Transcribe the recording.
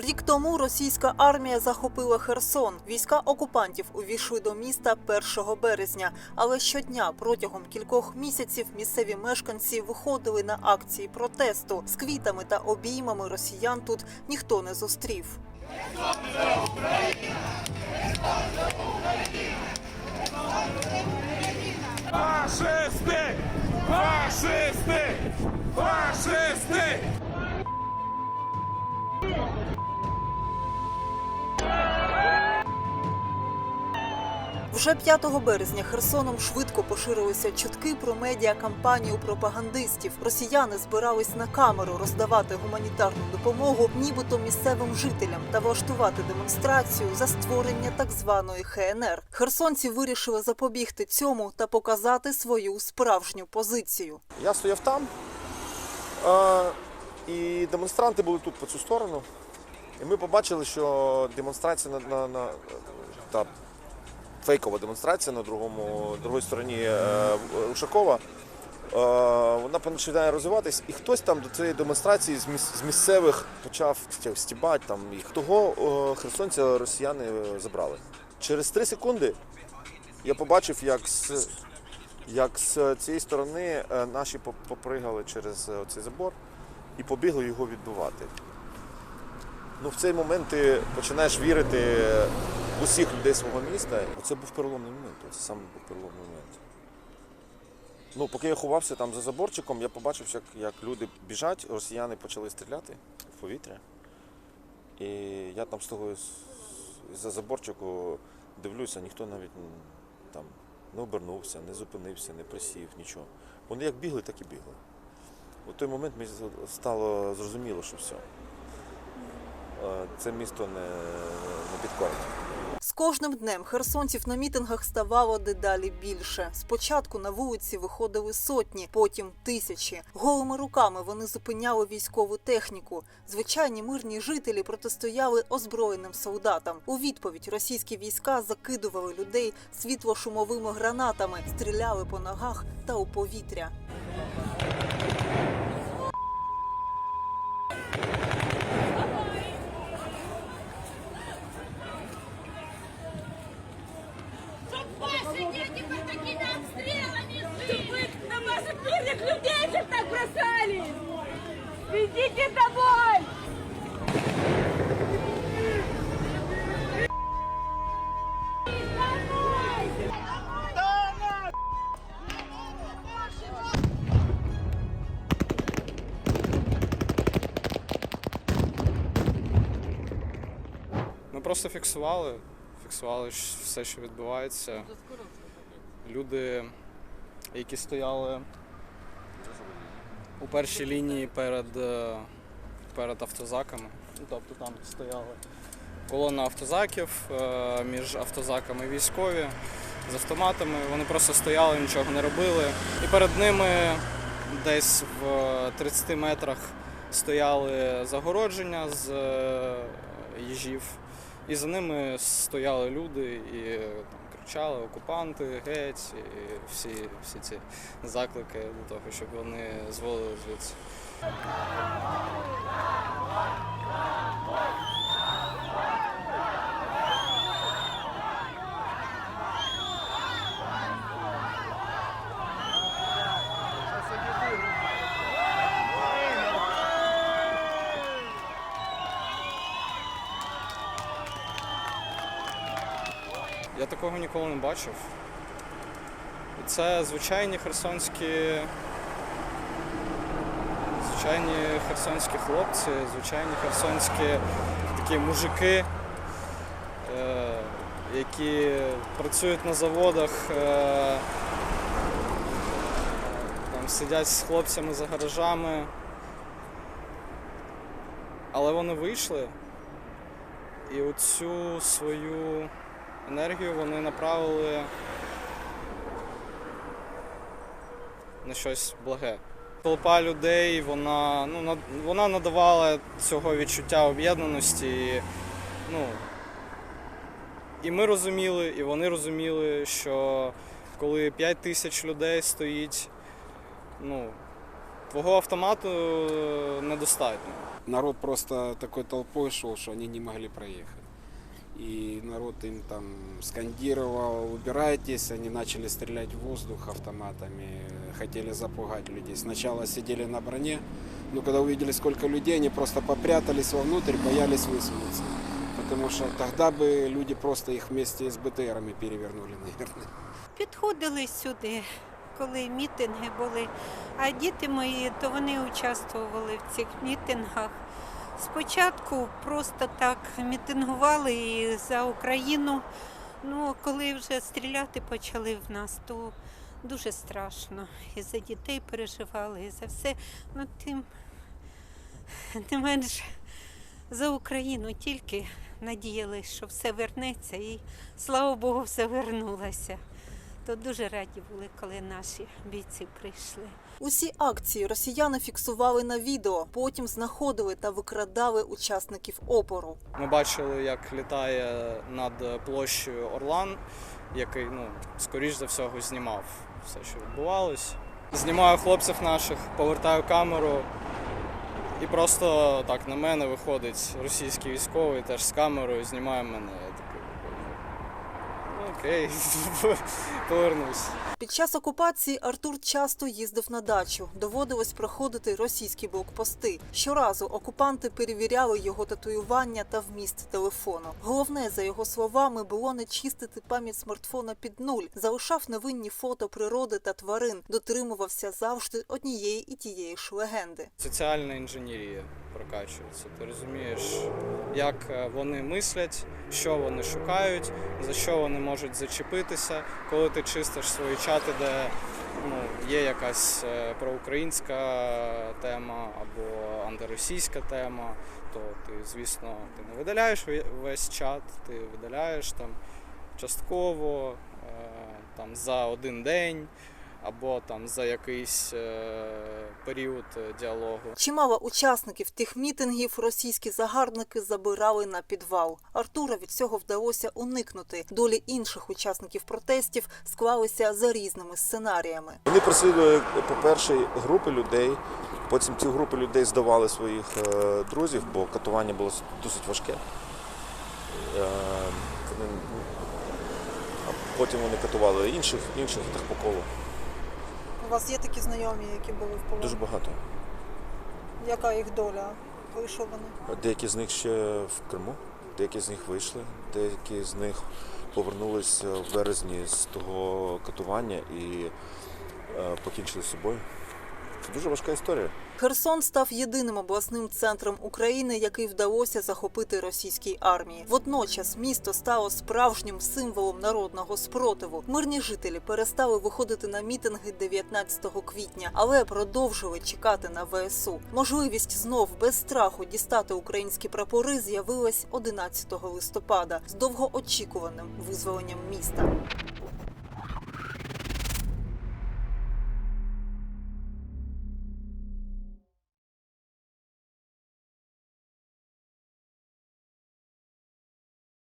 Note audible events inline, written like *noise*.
Рік тому російська армія захопила Херсон. Війська окупантів увійшли до міста 1 березня. Але щодня протягом кількох місяців місцеві мешканці виходили на акції протесту. З квітами та обіймами росіян тут ніхто не зустрів. Вже 5 березня Херсоном швидко поширилися чутки про медіакампанію пропагандистів. Росіяни збирались на камеру роздавати гуманітарну допомогу, нібито місцевим жителям та влаштувати демонстрацію за створення так званої ХНР. Херсонці вирішили запобігти цьому та показати свою справжню позицію. Я стояв там, і демонстранти були тут по цю сторону. І ми побачили, що демонстрація на, на, на та фейкова демонстрація на другому, другій стороні е, Ушакова. е, Вона починає розвиватись, і хтось там до цієї демонстрації з, міс- з місцевих почав стібати там їх. Того е, херсонця росіяни забрали. Через три секунди я побачив, як з, як з цієї сторони наші попригали через цей забор і побігли його відбивати. Ну, в цей момент ти починаєш вірити усіх людей свого міста. Оце був переломний момент. Це саме був переломний момент. Ну, поки я ховався там за заборчиком, я побачив, як, як люди біжать, росіяни почали стріляти в повітря. І я там з того за заборчику дивлюся, ніхто навіть там не обернувся, не зупинився, не присів, нічого. Вони як бігли, так і бігли. У той момент мені стало зрозуміло, що все. Е, Це місто не, не підкорне. Кожним днем херсонців на мітингах ставало дедалі більше. Спочатку на вулиці виходили сотні, потім тисячі. Голими руками вони зупиняли військову техніку. Звичайні мирні жителі протистояли озброєним солдатам. У відповідь російські війська закидували людей світлошумовими гранатами, стріляли по ногах та у повітря. Идите домой! Ми просто фіксували, фіксували все, що відбувається. Люди, які стояли у першій лінії перед, е, перед автозаками, ну, тобто там стояли колона автозаків, е, між автозаками військові з автоматами. Вони просто стояли, нічого не робили. І перед ними десь в 30 метрах стояли загородження з е, їжів. І за ними стояли люди і кричали окупанти, геть, і всі, всі ці заклики до того, щоб вони зволили звідси. Я такого ніколи не бачив. Це звичайні херсонські. Звичайні херсонські хлопці, звичайні херсонські такі мужики, е, які працюють на заводах, е, там сидять з хлопцями за гаражами. Але вони вийшли і оцю свою енергію вони направили на щось благе. Толпа людей, вона, ну, вона надавала цього відчуття об'єднаності. І, ну, і ми розуміли, і вони розуміли, що коли 5 тисяч людей стоїть, ну, твого автомату недостатньо. народ просто такой толпой шел, что они не могли проехать. И народ им там скандировал, убирайтесь, они начали стрелять в воздух автоматами, хотели запугать людей. Сначала сидели на броне, но когда увидели сколько людей, они просто попрятались вовнутрь, боялись высунуться. Потому что тогда бы люди просто их вместе с БТРами перевернули, наверное. Підходили сюди, коли мітинги були. А діти мої, то вони участвували в цих мітингах. Спочатку просто так мітингували і за Україну. Ну, коли вже стріляти почали в нас, то дуже страшно. І за дітей переживали, і за все. Ну, тим не менш за Україну тільки надіялися, що все вернеться, і слава Богу, все вернулося. То дуже раді були, коли наші бійці прийшли. Усі акції росіяни фіксували на відео, потім знаходили та викрадали учасників опору. Ми бачили, як літає над площею Орлан, який, ну, скоріш за всього, знімав все, що відбувалось. Знімаю хлопців наших, повертаю камеру, і просто так на мене виходить російський військовий теж з камерою, знімає мене. Окей, *laughs* повернусь. Під час окупації Артур часто їздив на дачу. Доводилось проходити російські блокпости. Щоразу окупанти перевіряли його татуювання та вміст телефону. Головне, за його словами, було не чистити пам'ять смартфона під нуль, залишав невинні фото природи та тварин, дотримувався завжди однієї і тієї ж легенди. Соціальна інженерія прокачується. Ти розумієш, як е, вони мислять, що вони шукають, за що вони можуть зачепитися, коли ти чистиш свої чати, де ну, є якась е, проукраїнська тема або антиросійська тема, то ти, звісно, ти не видаляєш весь чат, ти видаляєш там частково, е, там за один день. Або там за якийсь е, період е, діалогу. Чимало учасників тих мітингів російські загарбники забирали на підвал. Артура від цього вдалося уникнути. Долі інших учасників протестів склалися за різними сценаріями. Вони переслідували, по-перше, групи людей. Потім ці групи людей здавали своїх е, друзів, бо катування було досить важке. Ну, потім вони катували інших, інших і так по колу. У вас є такі знайомі, які були в полоні? Дуже багато. Яка їх доля? Вийшов вони? Деякі з них ще в Криму, деякі з них вийшли, деякі з них повернулися в березні з того катування і е, покінчили з собою. Це дуже важка історія. Херсон став єдиним обласним центром України, який вдалося захопити російській армії. Водночас місто стало справжнім символом народного спротиву. Мирні жителі перестали виходити на мітинги 19 квітня, але продовжили чекати на ВСУ. Можливість знов без страху дістати українські прапори з'явилась 11 листопада з довгоочікуваним визволенням міста.